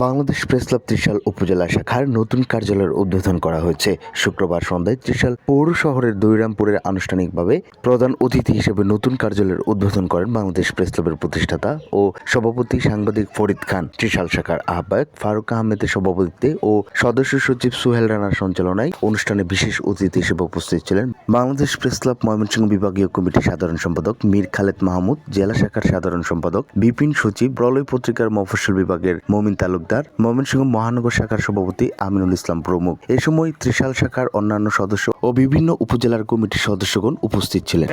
Bangladesh press club Trishal উপজেলা শাখার নতুন কার্যালয়ের উদ্বোধন করা হয়েছে। শুক্রবার সন্ধ্যায় ত্রিশাল পৌর শহরের দৈরামপুরের আনুষ্ঠানিকভাবে প্রধান অতিথি হিসেবে নতুন কার্যালয়ের উদ্বোধন করেন বাংলাদেশ প্রেস ক্লাবের প্রতিষ্ঠাতা ও সভাপতি সাংবাদিক ফরিদ খান। ত্রিশাল শাখার আহ্বায়ক ফারুক আহমেদের সভাপতিত্বে ও সদস্য সচিব সুহেল রানার সঞ্চালনায় অনুষ্ঠানে বিশেষ অতিথি হিসেবে উপস্থিত ছিলেন বাংলাদেশ প্রেস ক্লাব ময়মনসিংহ বিভাগীয় কমিটির সাধারণ সম্পাদক মীর খালেদ মাহমুদ, জেলা শাখার সাধারণ সম্পাদক বিপিন সচিব, প্রলয় পত্রিকার মফস্বল বিভাগের মমিন তালুকদার ময়মনসিংহ মহানগর শাখার সভাপতি, আমিনুল ইসলাম প্রমুখ। এ সময় ত্রিশাল শাখার অন্যান্য সদস্য ও বিভিন্ন উপজেলার কমিটির সদস্যগণ উপস্থিত ছিলেন।